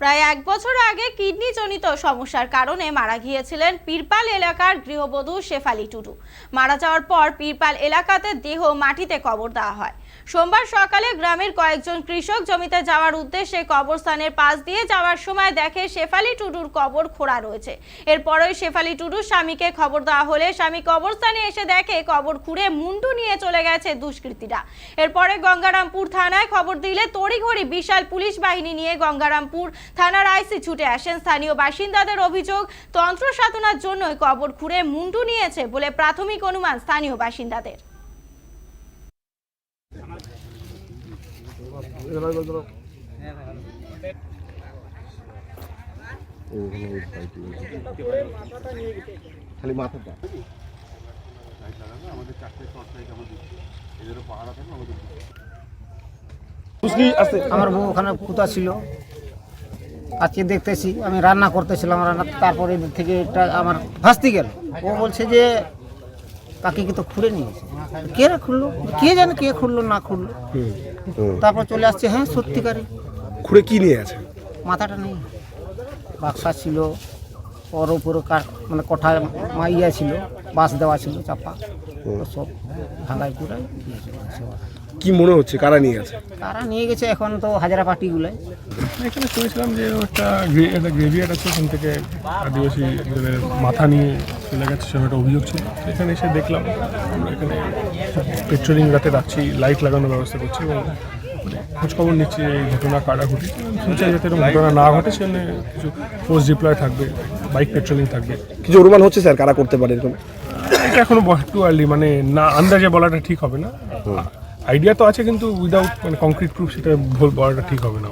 প্রায় এক বছর আগে কিডনিজনিত সমস্যার কারণে মারা গিয়েছিলেন পীরপাল এলাকার গৃহবধূ শেফালি টুডু। মারা যাওয়ার পর পীরপাল এলাকাতে দেহ মাটিতে কবর দেওয়া হয়। সোমবার সকালে গ্রামের কয়েকজন কৃষক জমিতে যাওয়ার উদ্দেশ্যে কবরস্থানের পাশ দিয়ে যাওয়ার সময় দেখে শেফালি টুডুর কবর খোঁড়া রয়েছে। এরপরই শেফালি টুডুর স্বামীকে খবর দেওয়া হলে স্বামী কবরস্থানে এসে দেখে কবর খুঁড়ে মুন্ডু নিয়ে চলে গেছে দুষ্কৃতীরা। এরপরে গঙ্গারামপুর থানায় খবর দিলে তড়িঘড়ি বিশাল পুলিশ বাহিনী নিয়ে গঙ্গারামপুর থানার আইসি ছুটে আসেন। স্থানীয় বাসিন্দাদের অভিযোগ তন্ত্র সাধনার জন্যই কবর খুঁড়ে মুন্ডু নিয়েছে বলে প্রাথমিক অনুমান স্থানীয় বাসিন্দাদের। খালি মাথাটা। আমার বউ ওখানে কুতা ছিল। আজকে দেখতেছি আমি রান্না করতেছিলাম রান্না তারপরে থেকে একটা আমার ভাস্তি গেল। ও বলছে যে কাকিকে তো খুঁড়ে নিয়েছে কে খুললো? কে জানে কে খুললো না খুললো? তারপর চলে আসছে হ্যাঁ সত্যিকারে। খুঁড়ে কি নিয়ে আছে? মাথাটা নেই। বাক্সা ছিল ওর উপরে কাঠ মানে কঠা মাইয়া ছিল বাস দেওয়া ছিল চাপা। সব ভাঙাই পুরাই কি মনে হচ্ছে? কারা নিয়ে গেছে? কারা নিয়ে গেছে এখন তো হাজারা পার্টিগুলোয় এখানে শুনেছিলাম যে একটা গ্রে- একটা গ্রেভিয়ার আছে ওখান থেকে আদিবাসী মাথা নিয়ে চলে গেছে সেরকম একটা অভিযোগ ছিল। এখানে এসে দেখলাম আমরা এখানে পেট্রোলিং রাতে রাখছি লাইট লাগানোর ব্যবস্থা করছি এবং মানে খোঁজখবর নিচ্ছি এই ঘটনা কারা ঘটে। ফিউচার যাতে এরকম ঘটনা না ঘটে সেখানে কিছু ফোর্স ডিপ্লয় থাকবে বাইক পেট্রোলিং থাকবে। কিছু অনুমান হচ্ছে স্যার কারা করতে পারে এরকম? এটা এখনও একটু আর্লি মানে না আন্দাজে বলাটা ঠিক হবে না। আইডিয়া তো আছে কিন্তু উইদাউট মানে কংক্রিট প্রুফ সেটা ভুল বলাটা ঠিক হবে না।